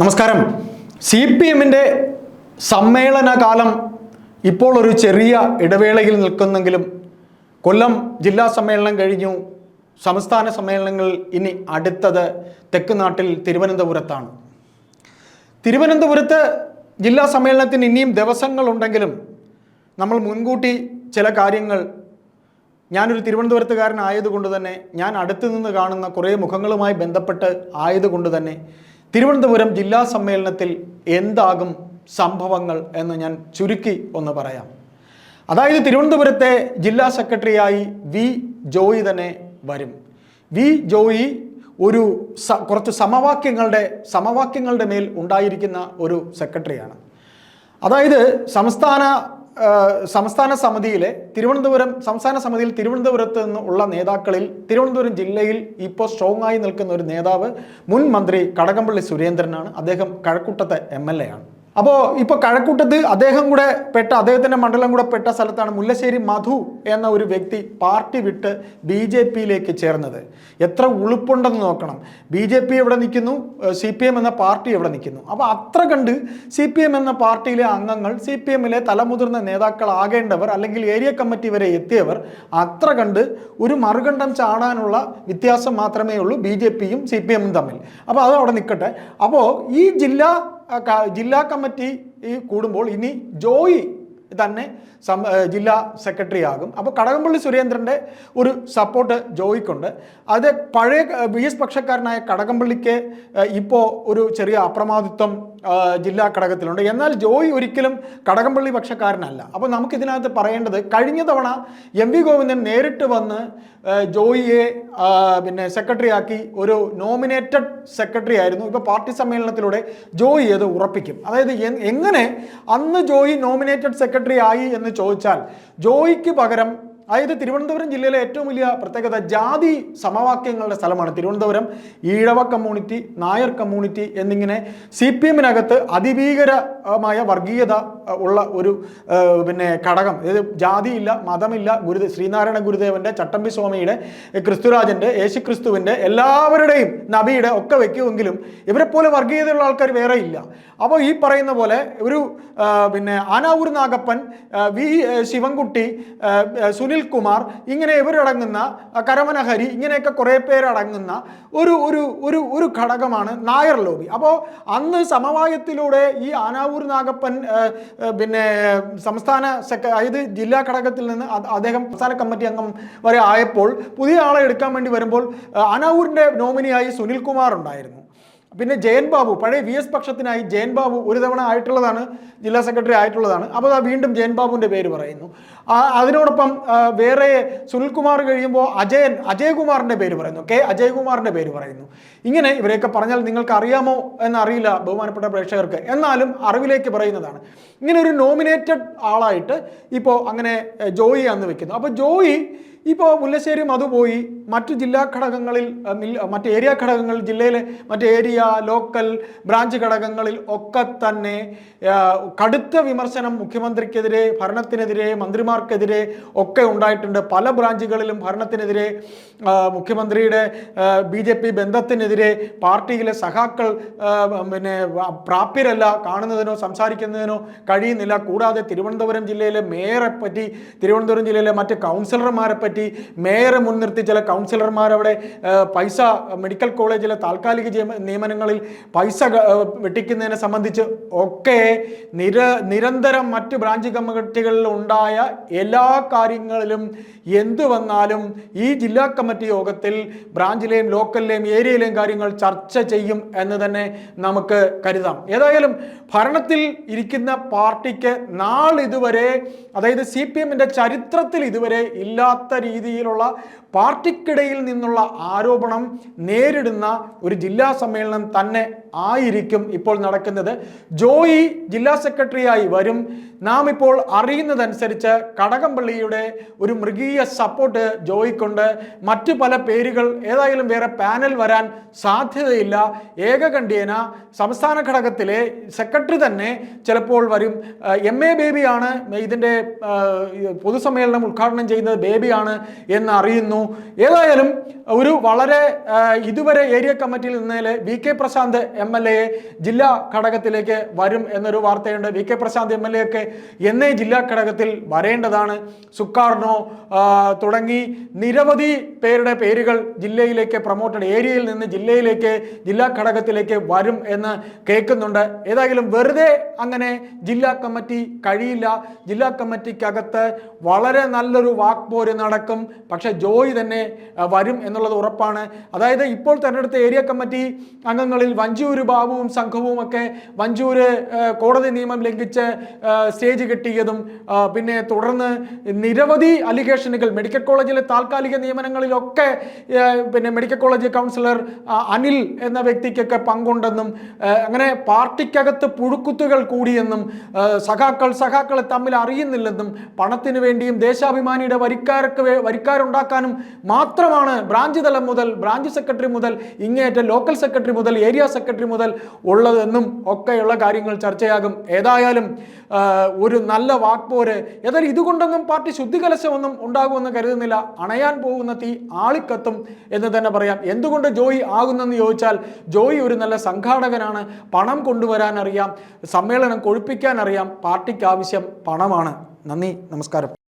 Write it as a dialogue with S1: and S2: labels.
S1: നമസ്കാരം. C P എമ്മിന്റെ സമ്മേളന കാലം ഇപ്പോൾ ഒരു ചെറിയ ഇടവേളയിൽ നിൽക്കുന്നെങ്കിലും കൊല്ലം ജില്ലാ സമ്മേളനം കഴിഞ്ഞു. സംസ്ഥാന സമ്മേളനങ്ങൾ ഇനി അടുത്തത് തെക്ക് നാട്ടിൽ തിരുവനന്തപുരത്താണ്. തിരുവനന്തപുരത്ത് ജില്ലാ സമ്മേളനത്തിന് ഇനിയും ദിവസങ്ങളുണ്ടെങ്കിലും നമ്മൾ മുൻകൂട്ടി ചില കാര്യങ്ങൾ ഞാനൊരു തിരുവനന്തപുരത്തുകാരനായതുകൊണ്ട് തന്നെ ഞാൻ അടുത്തു നിന്ന് കാണുന്ന കുറേ മുഖങ്ങളുമായി ബന്ധപ്പെട്ട് ആയതുകൊണ്ട് തന്നെ തിരുവനന്തപുരം ജില്ലാ സമ്മേളനത്തിൽ എന്താകും സംഭവങ്ങൾ എന്ന് ഞാൻ ചുരുക്കി ഒന്ന് പറയാം. അതായത് തിരുവനന്തപുരത്തെ ജില്ലാ സെക്രട്ടറിയായി വി ജോയി തന്നെ വരും. വി ജോയി ഒരു കുറച്ച് സമവാക്യങ്ങളുടെ സമവാക്യങ്ങളുടെ മേൽ ഉണ്ടായിരിക്കുന്ന ഒരു സെക്രട്ടറിയാണ്. അതായത് സംസ്ഥാന സംസ്ഥാന സമിതിയിലെ തിരുവനന്തപുരം സംസ്ഥാന സമിതിയിൽ തിരുവനന്തപുരത്ത് നിന്നുള്ള നേതാക്കളിൽ തിരുവനന്തപുരം ജില്ലയിൽ ഇപ്പോൾ സ്ട്രോങ് ആയി നിൽക്കുന്ന ഒരു നേതാവ് മുൻ മന്ത്രി കടകംപള്ളി സുരേന്ദ്രനാണ്. അദ്ദേഹം കഴക്കൂട്ടത്തെ എം ആണ്. അപ്പോൾ ഇപ്പോൾ കഴക്കൂട്ടത്ത് അദ്ദേഹം കൂടെ പെട്ട അദ്ദേഹത്തിന്റെ മണ്ഡലം കൂടെ പെട്ട സ്ഥലത്താണ് മുല്ലശ്ശേരി മധു എന്ന ഒരു വ്യക്തി പാർട്ടി വിട്ട് ബി ജെ പിയിലേക്ക് ചേർന്നത്. എത്ര ഉളുപ്പുണ്ടെന്ന് നോക്കണം. ബി ജെ പി എവിടെ നിൽക്കുന്നു? സി പി എം എന്ന പാർട്ടി എവിടെ നിൽക്കുന്നു? അപ്പോൾ അത്ര കണ്ട് സി പി എം എന്ന പാർട്ടിയിലെ അംഗങ്ങൾ സി പി എമ്മിലെ തലമുതിർന്ന നേതാക്കളാകേണ്ടവർ അല്ലെങ്കിൽ ഏരിയ കമ്മിറ്റി വരെ എത്തിയവർ അത്ര കണ്ട് ഒരു മറുകണ്ഠം ചാടാനുള്ള വ്യത്യാസം മാത്രമേ ഉള്ളൂ ബി ജെ പിയും സി പി എമ്മും തമ്മിൽ. അപ്പോൾ അത് അവിടെ നിൽക്കട്ടെ. അപ്പോൾ ഈ ജില്ലാ ജില്ലാ കമ്മിറ്റി ഈ കൂടുമ്പോൾ ഇനി ജോയി തന്നെ ജില്ലാ സെക്രട്ടറി ആകും അപ്പോൾ കടകംപള്ളി സുരേന്ദ്രന്റെ ഒരു സപ്പോർട്ട് ജോയിക്കുണ്ട്. അത് പഴയ വി എസ് പക്ഷക്കാരനായ കടകംപള്ളിക്ക് ഇപ്പോൾ ഒരു ചെറിയ അപ്രമാദിത്വം ജില്ലാ ഘടകത്തിലുണ്ട്. എന്നാൽ ജോയി ഒരിക്കലും കടകംപള്ളി പക്ഷക്കാരനല്ല. അപ്പോൾ നമുക്കിതിനകത്ത് പറയേണ്ടത് കഴിഞ്ഞ തവണ എം വി ഗോവിന്ദൻ നേരിട്ട് വന്ന് ജോയിയെ പിന്നെ സെക്രട്ടറി ആക്കി ഒരു നോമിനേറ്റഡ് സെക്രട്ടറി ആയിരുന്നു. ഇപ്പോൾ പാർട്ടി സമ്മേളനത്തിലൂടെ ജോയി അത് ഉറപ്പിക്കും. അതായത് എങ്ങനെ അന്ന് ജോയി നോമിനേറ്റഡ് സെക്രട്ടറി ആയി എന്ന് ചോദിച്ചാൽ ജോയിക്ക് പകരം അതായത് തിരുവനന്തപുരം ജില്ലയിലെ ഏറ്റവും വലിയ പ്രത്യേകത ജാതി സമവാക്യങ്ങളുടെ സ്ഥലമാണ് തിരുവനന്തപുരം. ഈഴവ കമ്മ്യൂണിറ്റി നായർ കമ്മ്യൂണിറ്റി എന്നിങ്ങനെ സി പി എമ്മിനകത്ത് അതിഭീകരമായ വർഗീയത ഉള്ള ഒരു പിന്നെ ഘടകം അതായത് ജാതിയില്ല മതമില്ല ഗുരുദേ ശ്രീനാരായണ ഗുരുദേവന്റെ ചട്ടമ്പി സ്വാമിയുടെ ക്രിസ്തുരാജന്റെ യേശുക്രിസ്തുവിന്റെ എല്ലാവരുടെയും നബിയുടെ ഒക്കെ വെക്കുമെങ്കിലും ഇവരെ പോലെ വർഗീയതയുള്ള ആൾക്കാർ വേറെ ഇല്ല. അപ്പോൾ ഈ പറയുന്ന പോലെ ഒരു പിന്നെ ആനാവൂർ നാഗപ്പൻ വി ശിവൻകുട്ടി സുനിൽ കുമാർ ഇങ്ങനെ ഇവരടങ്ങുന്ന കരമനഹരി കരമന ഇങ്ങനെയൊക്കെ കുറേ പേരടങ്ങുന്ന ഒരു ഒരു ഒരു ഒരു ഘടകമാണ് നായർ ലോബി. അപ്പോൾ അന്ന് സമവായത്തിലൂടെ ഈ ആനാവൂർ നാഗപ്പൻ പിന്നെ സംസ്ഥാന സെക്ര അതായത് ജില്ലാ ഘടകത്തിൽ നിന്ന് അദ്ദേഹം സംസ്ഥാന കമ്മിറ്റി അംഗം വരെ ആയപ്പോൾ പുതിയ ആളെ എടുക്കാൻ വേണ്ടി വരുമ്പോൾ ആനാവൂരിന്റെ നോമിനിയായി സുനിൽ കുമാർ ഉണ്ടായിരുന്നു. പിന്നെ ജയൻ ബാബു പഴയ വി എസ് പക്ഷത്തിനായി ജയൻ ബാബു ഒരു തവണ ആയിട്ടുള്ളതാണ് ജില്ലാ സെക്രട്ടറി ആയിട്ടുള്ളതാണ്. അപ്പോൾ വീണ്ടും ജയൻ ബാബുവിന്റെ പേര് പറയുന്നു. അതിനോടൊപ്പം വേറെ സുനിൽകുമാർ കഴിയുമ്പോൾ അജയൻ അജയകുമാറിന്റെ പേര് പറയുന്നു. കെ. അജയകുമാറിന്റെ പേര് പറയുന്നു. ഇങ്ങനെ ഇവരെയൊക്കെ പറഞ്ഞാൽ നിങ്ങൾക്ക് അറിയാമോ എന്നറിയില്ല ബഹുമാനപ്പെട്ട പ്രേക്ഷകർക്ക്. എന്നാലും അറിവിലേക്ക് പറയുന്നതാണ്. ഇങ്ങനെ ഒരു നോമിനേറ്റഡ് ആളായിട്ട് ഇപ്പോൾ അങ്ങനെ ജോയി അന്ന് വെക്കുന്നു. അപ്പോൾ ജോയി ഇപ്പോൾ മുല്ലശ്ശേരി അത് പോയി. മറ്റു ജില്ലാ ഘടകങ്ങളിൽ മറ്റ് ഏരിയ ഘടകങ്ങൾ ജില്ലയിലെ മറ്റ് ഏരിയ ലോക്കൽ ബ്രാഞ്ച് ഘടകങ്ങളിൽ ഒക്കെ തന്നെ കടുത്ത വിമർശനം മുഖ്യമന്ത്രിക്കെതിരെ ഭരണത്തിനെതിരെ മന്ത്രിമാർക്കെതിരെ ഒക്കെ ഉണ്ടായിട്ടുണ്ട്. പല ബ്രാഞ്ചുകളിലും ഭരണത്തിനെതിരെ മുഖ്യമന്ത്രിയുടെ ബി ജെ പി ബന്ധത്തിനെതിരെ പാർട്ടിയിലെ സഖാക്കൾ പിന്നെ പ്രാപ്യരല്ല കാണുന്നതിനോ സംസാരിക്കുന്നതിനോ കഴിയുന്നില്ല. കൂടാതെ തിരുവനന്തപുരം ജില്ലയിലെ മേയറെ പറ്റി തിരുവനന്തപുരം ജില്ലയിലെ മറ്റ് കൗൺസിലർമാരെ പറ്റി മേയറെ മുൻനിർത്തി ചില കൗൺസിലർമാർ അവിടെ പൈസ മെഡിക്കൽ കോളേജിലെ താൽക്കാലിക നിയമനങ്ങളിൽ പൈസ വെട്ടിക്കുന്നതിനെ സംബന്ധിച്ച് ഒക്കെ നിര നിരന്തരം മറ്റ് ബ്രാഞ്ച് കമ്മിറ്റികളിൽ ഉണ്ടായ എല്ലാ കാര്യങ്ങളിലും എന്തു വന്നാലും ഈ ജില്ലാ കമ്മിറ്റി യോഗത്തിൽ ബ്രാഞ്ചിലെയും ലോക്കലിലെയും ഏരിയയിലെയും കാര്യങ്ങൾ ചർച്ച ചെയ്യും എന്ന് തന്നെ നമുക്ക് കരുതാം. ഏതായാലും ഭരണത്തിൽ ഇരിക്കുന്ന പാർട്ടിക്ക് നാളിതുവരെ അതായത് സി പി എമ്മിന്റെ ചരിത്രത്തിൽ ഇതുവരെ ഇല്ലാത്ത രീതിയിലുള്ള പാർട്ടിക്കിടയിൽ നിന്നുള്ള ആരോപണം നേരിടുന്ന ഒരു ജില്ലാ സമ്മേളനം തന്നെ ആയിരിക്കും ഇപ്പോൾ നടക്കുന്നത്. ജോയി ജില്ലാ സെക്രട്ടറിയായി വരും. നാം ഇപ്പോൾ അറിയുന്നതനുസരിച്ച് കടകംപള്ളിയുടെ ഒരു മൃഗീയ സപ്പോർട്ട് ജോയിക്കൊണ്ട് മറ്റു പല പേരുകൾ ഏതായാലും വേറെ പാനൽ വരാൻ സാധ്യതയില്ല. ഏകകണ്ഠ്യേന സംസ്ഥാന ഘടകത്തിലെ സെക്രട്ടറി തന്നെ ചിലപ്പോൾ വരും. എം എ ബേബിയാണ് ഇതിന്റെ പൊതുസമ്മേളനം ഉദ്ഘാടനം ചെയ്യുന്നത് ബേബിയാണ് എന്ന് അറിയുന്നു. ഏതായാലും ഒരു വളരെ ഇതുവരെ ഏരിയ കമ്മിറ്റിയിൽ നിന്നേലെ V K Prashanth M L A ജില്ലാ ഘടകത്തിലേക്ക് വരും എന്നൊരു വാർത്തയുണ്ട്. V K Prashanth M L A ഒക്കെ എന്നേ ജില്ലാ ഘടകത്തിൽ വരേണ്ടതാണ്. സുക്കാർണോ തുടങ്ങി നിരവധി പേരുടെ പേരുകൾ ജില്ലയിലേക്ക് പ്രൊമോട്ടഡ് ഏരിയയിൽ നിന്ന് ജില്ലയിലേക്ക് ജില്ലാ ഘടകത്തിലേക്ക് വരും എന്ന് കേൾക്കുന്നുണ്ട്. ഏതായാലും വെറുതെ അങ്ങനെ ജില്ലാ കമ്മിറ്റി കഴിയില്ല. ജില്ലാ കമ്മിറ്റിക്കകത്ത് വളരെ നല്ലൊരു വാക്പോര് നടക്കും. പക്ഷെ ജോയി തന്നെ വരും എന്നുള്ളത് ഉറപ്പാണ്. അതായത് ഇപ്പോൾ തെരഞ്ഞെടുത്ത ഏരിയ കമ്മിറ്റി അംഗങ്ങളിൽ വഞ്ചൂര് ബാബുവും സംഘവും ഒക്കെ വഞ്ചൂര് കോടതി നിയമം ലംഘിച്ച് സ്റ്റേജ് കിട്ടിയതും പിന്നെ തുടർന്ന് നിരവധി അലിഗേഷനുകൾ മെഡിക്കൽ കോളേജിലെ താൽക്കാലിക നിയമനങ്ങളിലൊക്കെ പിന്നെ മെഡിക്കൽ കോളേജ് കൗൺസിലർ അനിൽ എന്ന വ്യക്തിക്കൊക്കെ പങ്കുണ്ടെന്നും അങ്ങനെ പാർട്ടിക്കകത്ത് പുഴുക്കുത്തുകൾ കൂടിയെന്നും സഖാക്കൾ സഖാക്കളെ തമ്മിൽ അറിയുന്നില്ലെന്നും പണത്തിന് വേണ്ടിയും ദേശാഭിമാനിയുടെ വരിക്കാർക്ക് വരിക്കാരുണ്ടാക്കാനും മാത്രമാണ് ബ്രാഞ്ച് തലം മുതൽ ബ്രാഞ്ച് സെക്രട്ടറി മുതൽ ഇങ്ങേറ്റ ലോക്കൽ സെക്രട്ടറി മുതൽ ഏരിയ സെക്രട്ടറി മുതൽ ഉള്ളതെന്നും ഒക്കെയുള്ള കാര്യങ്ങൾ ചർച്ചയാകും. ഏതായാലും ഒരു നല്ല വാക്പോര്. ഏതായാലും ഇതുകൊണ്ടൊന്നും പാർട്ടി ശുദ്ധികലശമൊന്നും ഉണ്ടാകുമെന്ന് കരുതുന്നില്ല. അണയാൻ പോകുന്ന തീ ആളിക്കത്തും എന്ന് തന്നെ പറയാം. എന്തുകൊണ്ട് ജോയി ആകുന്നെന്ന് ചോദിച്ചാൽ ജോയി ഒരു നല്ല സംഘാടകനാണ്. പണം കൊണ്ടുവരാൻ അറിയാം സമ്മേളനം കൊഴുപ്പിക്കാൻ അറിയാം പാർട്ടിക്ക് ആവശ്യം പണമാണ്. നന്ദി നമസ്കാരം.